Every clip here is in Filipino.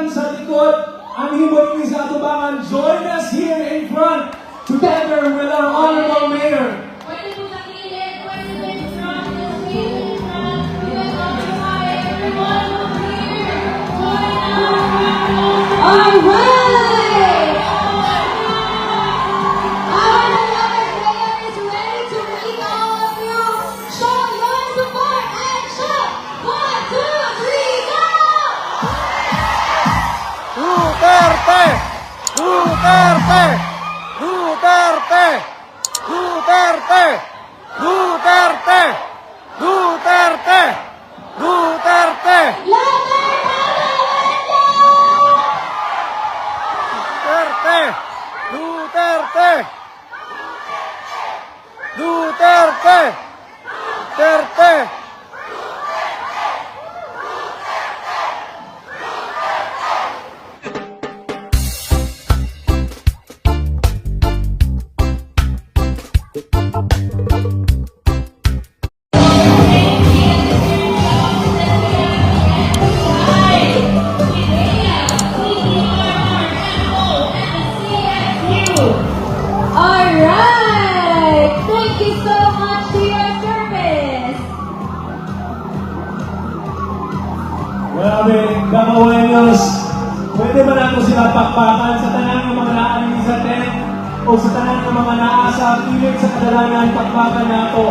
gikan sa likod, ang hibot ni sa atubangan, join us here in front, together with our Honorable Mayor. Pwede po Duterte! Duterte! Alright! Grabe, Damawenos, pwede ba nato sila pakpakan sa tanan ng mga naanin sa tent o sa tanan ng mga naa sa pilit sa kadalangan pakpakan nato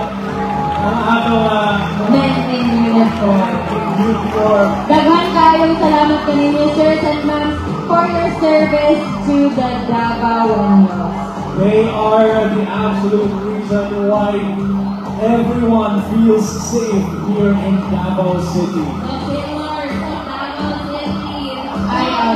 ang ato uh, Men in uniform. uniform. Daghan kayong salamat kaninyo, sirs and ma'am, for your service to the Davaoenos. They are the absolute reason why everyone feels safe here in Davao City.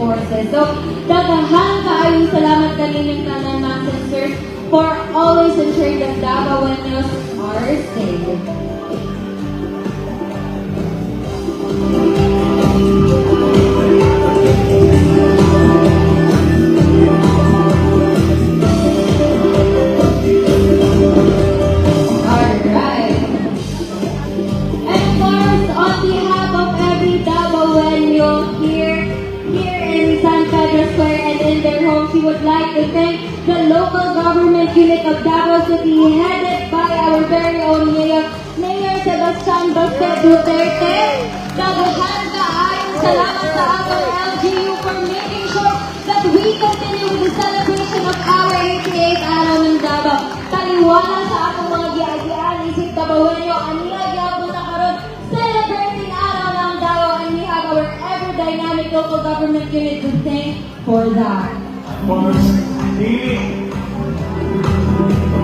forces. So, dagahan kaayong salamat kanilang tanan and sir for always ensuring that Davaoenos are safe. Unit of Davao City headed by our very own Mayor, Mayor Sebastian Bastet Duterte. Daghan kaayong salamat sa atong LGU for making sure that we continue with the celebration of our 88th araw ng Davao. Taliwanan sa atong mga giagian, isip Davaoenyo, aniya gyapon na karon celebrating araw ng Davao and we have our ever dynamic local government unit to thank for that. Of course, Dili, And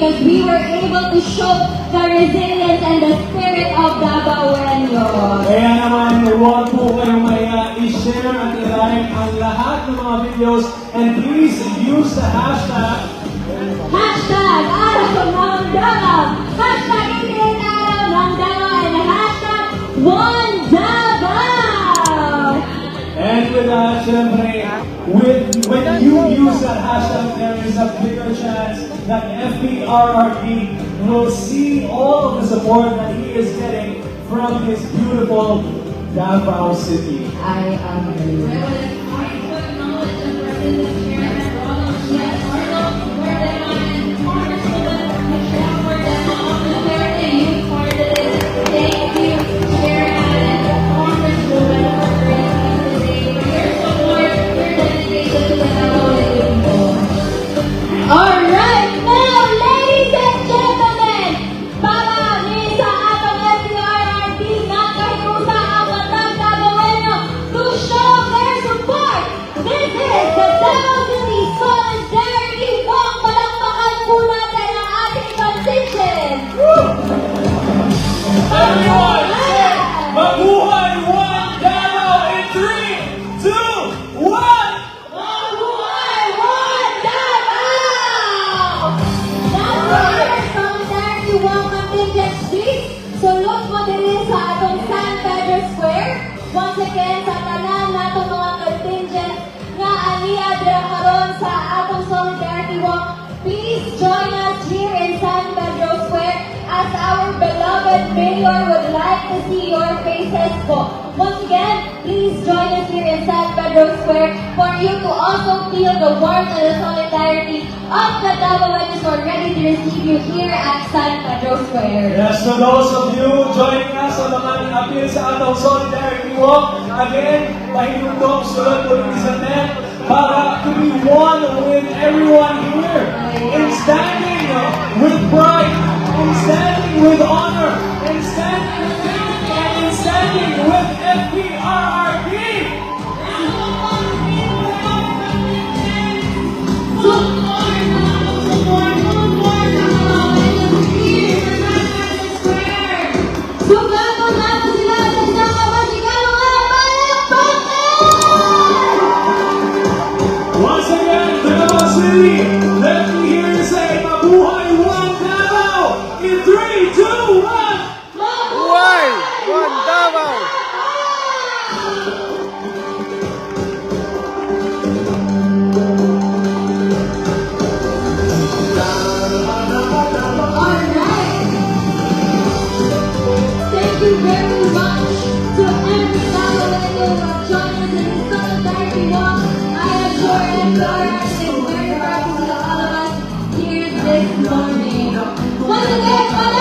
because we were able to show the resilience and the spirit of Davaoenos. kaya naman huwag po kayong maya i-share at i-like ang lahat ng mga videos and please use the hashtag Hashtag Araw ng Davao. Hashtag Indian Araw ng Davao and hashtag One Syempre, with, when you use that hashtag, there is a bigger chance that FPRRD will see all of the support that he is getting from his beautiful Davao City. I agree. To see your faces po. Once again, please join us here in San Pedro Square for you to also feel the warmth and the solidarity of the who are ready to receive you here at San Pedro Square. Yes, to those of you joining us sa mga appeal sa atong Solidarity Walk, again, pahinundong sulod po ni Sanet para to be one with everyone here in standing with here this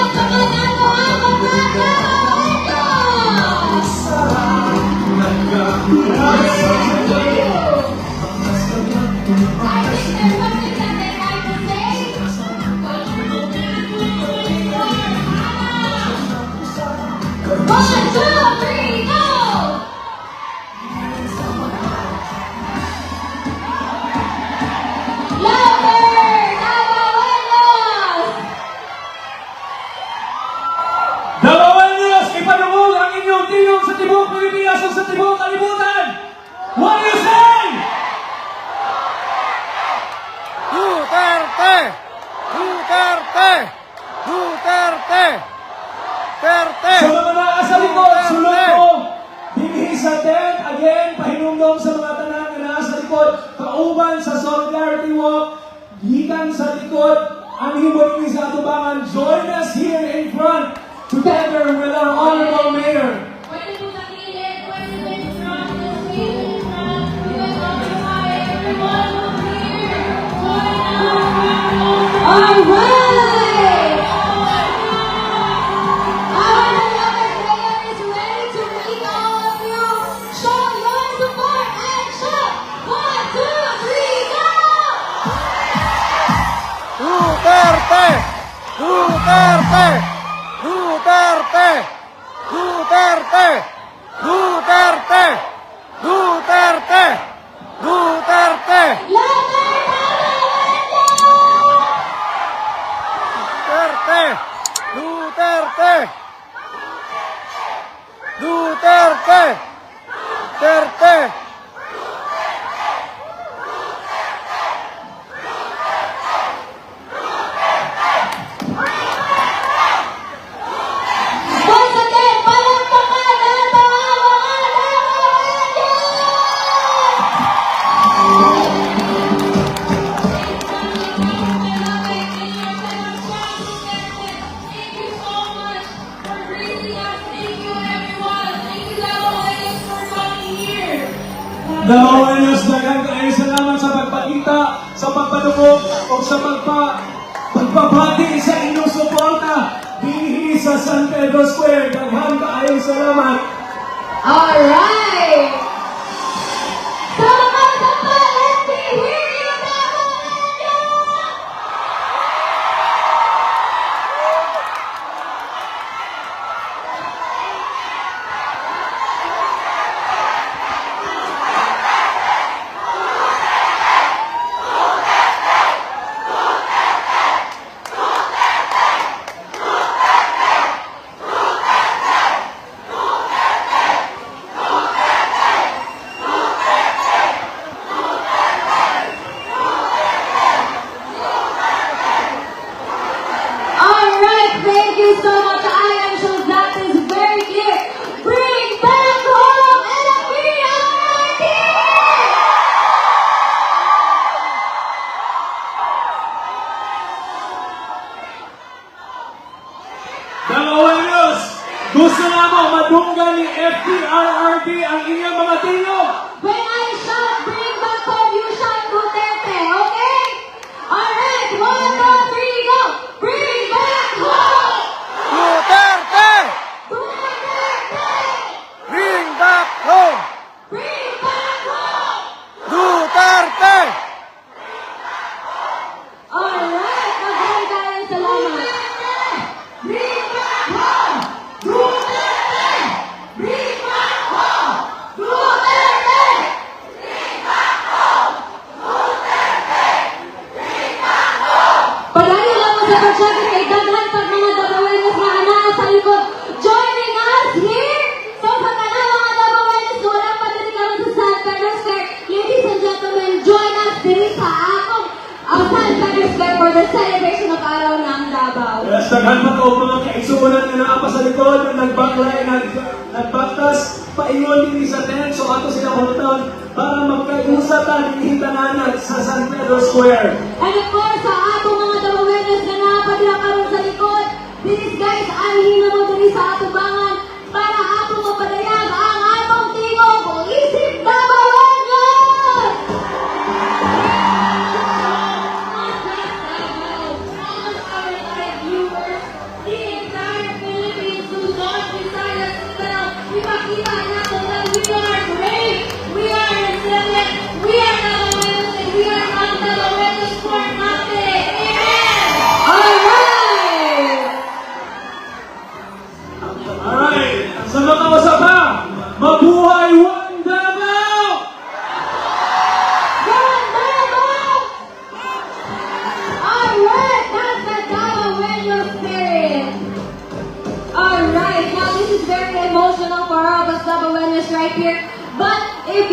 gikan sa likod, ang himo ni sa atubangan, join us here in front, together with our Honorable Mayor. Pwede po Duterte! Duterte! Duterte! Duterte! Duterte! Duterte! Duterte! Duterte! Duterte! Duterte! Duterte! Sa pagpanukog, o sa pagpa, pagpapati sa inyong suporta. Dinhi sa San Pedro Square, daghang kaayong salamat. Alright! pamuga ni FPRRD ang inyong mga tingog daghan pa ko mga kaigsuunan nga naa pa sa likod, nga nagbaklay, nag, nagbaktas, paingon din sa tent, so ato sila kulutan para magkaigusatan din hintananan sa San Pedro Square. And of course, sa atong mga dagawenes na napadila karon sa likod, these guys ay mo diri sa atubangan para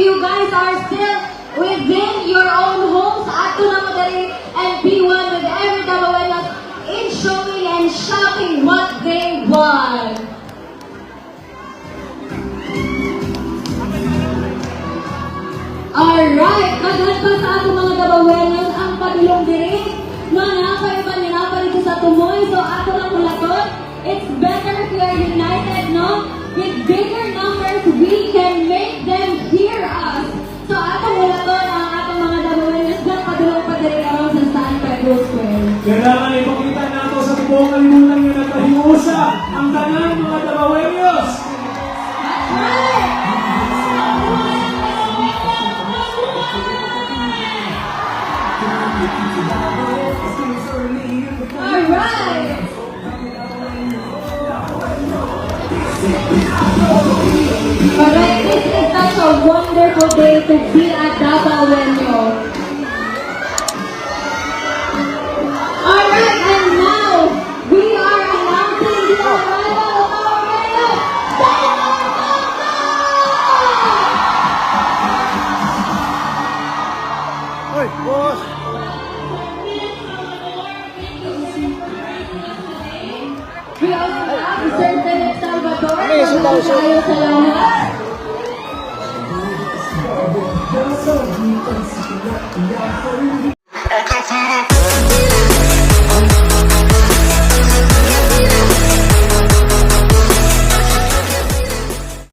you guys are still within your own homes, ato na mo and be one with every Davaoenos in showing and shouting what they want. Alright, daghan pa sa ato mga Davaoenos ang padulong diri na napaiba ni napalito sa tumoy. So ato lang mulatot. It's better if we are united, no? With bigger numbers, we can make them hear us. So ato mulatot ang atong mga Davaoenos na padulong pa aron sa San Pedro Square. Kailangan ipakita nato sa buong kalimutan nga nagkahiusa ang tanan mga Davaoenos. That's right! Day to be at Davaoeno.